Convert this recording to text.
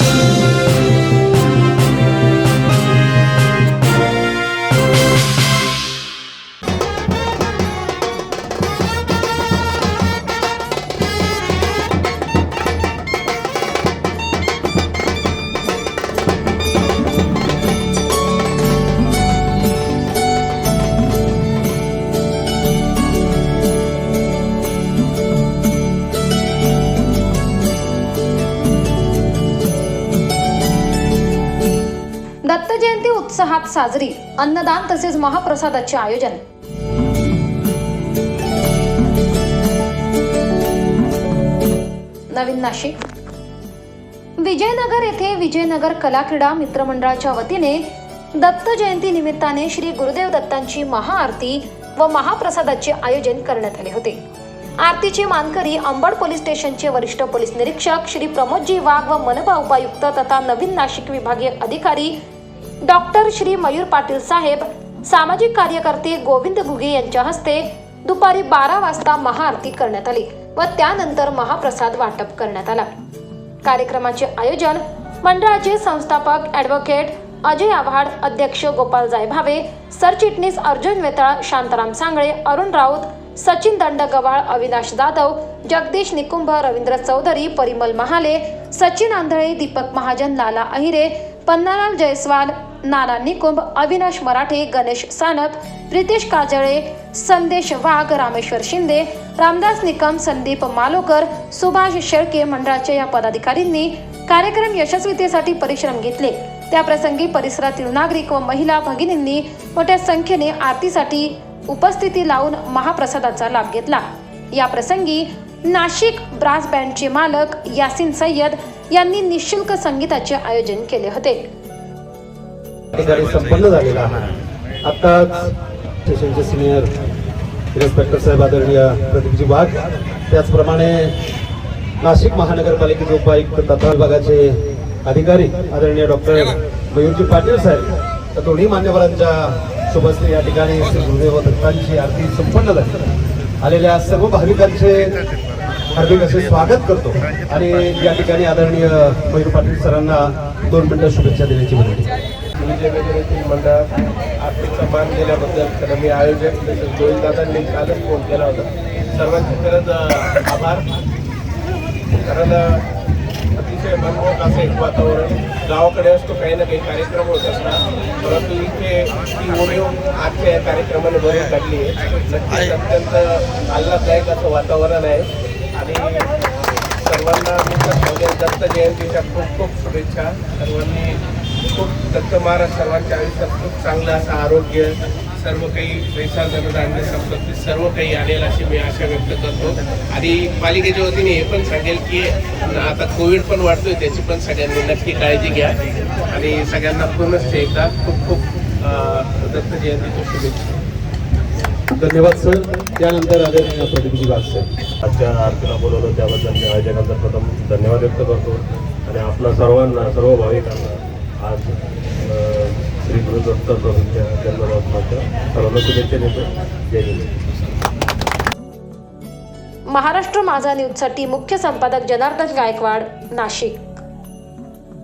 दत्त उत्साहात साजरी अन्नदान तसेच महाप्रसादाचे आयोजन. नवीन नाशिक. विजयनगर येथे विजयनगर कला क्रीडा मित्रमंडळाच्या वतीने दत्त जयंती निमित्ताने श्री गुरुदेव दत्तांची महाआरती व महाप्रसादाचे आयोजन करण्यात आले होते. आरतीचे मानकरी अंबड पोलीस स्टेशनचे वरिष्ठ पोलीस निरीक्षक श्री प्रमोदजी वाघ व मनपा उपायुक्त तथा नवीन नाशिक विभागीय अधिकारी डॉक्टर श्री मयूर पाटील साहेब सामाजिक कार्यकर्ते गोविंद घुगे यांच्या हस्ते दुपारी बारा वाजता महाआरती करण्यात आली व त्यानंतर महाप्रसाद वाटप करण्यात आला. कार्यक्रमाचे आयोजन मंडळाचे संस्थापक ॲडव्होकेट अजय आव्हाड अध्यक्ष गोपाल जायभावे सरचिटणीस अर्जुन वेताळ शांताराम सांगळे अरुण राऊत सचिन दंडगवाळ अविनाश जाधव जगदीश निकुंभ रवींद्र चौधरी परिमल महाले सचिन आंधळे दीपक महाजन लाला अहिरे पन्नालाल जयस्वाल नाना निकुंभ अविनाश मराठे गणेश सानप प्रितेश काजळे संदेश वाघ रामेश्वर शिंदे रामदास निकम संदीप मालोकर सुभाष शेळके मंडळाच्या या पदाधिकाऱ्यांनी कार्यक्रम यशस्वीतेसाठी परिश्रम घेतले. त्याप्रसंगी परिसरातील नागरिक व महिला भगिनींनी मोठ्या संख्येने आरतीसाठी उपस्थिती लावून महाप्रसादाचा लाभ घेतला. या प्रसंगी नाशिक ब्रास बँडचे मालक यासिन सय्यद यांनी निशुल्क संगीताचे आयोजन केले होते. ठिकाणी संपन्न झालेला आहे. आत्ताच स्टेशनचे सिनियर इन्स्पेक्टर साहेब आदरणीय प्रदीपजी वाघ त्याचप्रमाणे नाशिक महानगरपालिकेचे उपायुक्त तथा विभागाचे अधिकारी आदरणीय डॉक्टर मयूरजी पाटील साहेब तर दोन्ही मान्यवरांच्या शुभस्ते या ठिकाणी श्री गुरुदेव दत्तांची आरती संपन्न झाली. आलेल्या सर्व भाविकांचे हार्दिक असे स्वागत करतो आणि या ठिकाणी आदरणीय मयूर पाटील सरांना दोन मिनिटं शुभेच्छा देण्याची विनंती. विजयनगरातील मंडळात आर्थिकचा मान दिल्याबद्दल तर मी आयोजक तसेच गोविंददादांनी कालच फोन केला होता. सर्वांचे खरंच आभार. कारण अतिशय मनमोहक असं एक वातावरण. गावाकडे असतो काही ना काही कार्यक्रम होत असतात. परंतु इथे ती ओढ येऊन आजच्या या कार्यक्रमाने भरून काढली आहे. नक्कीच अत्यंत आल्हाददायक असं वातावरण आहे. आणि सर्वांना मी तर सांगेन दत्त जयंतीच्या खूप खूप शुभेच्छा. सर्वांनी खूप दत्त महाराज सर्वांच्या आयुष्यात खूप चांगलं असं आरोग्य सर्व काही पैसा धनधान्य संपत्ती सर्व काही आणेल अशी मी आशा व्यक्त करतो. आणि पालिकेच्या वतीने हे पण सांगेल की आता कोविड पण वाढतोय त्याची पण सगळ्यांनी नक्की काळजी घ्या. आणि सगळ्यांना पुनश्च एकदा खूप खूप दत्त जयंतीच्या शुभेच्छा. धन्यवाद सर. त्यानंतर आदरणीय प्रदीपजी वाघ साहेब आजच्या आरतीला बोलवलं त्याबद्दल मी आयोजकांचा प्रथम धन्यवाद व्यक्त करतो. आणि आपल्या सर्वांना सर्व भाविकांना आज अ, श्री गुरुदत्त प्रभूंच्या जन्मदिवसाच्या सर्वांना शुभेच्छा देतो जय हिंद. महाराष्ट्र माझा न्यूजसाठी मुख्य संपादक जनार्दन गायकवाड नाशिक.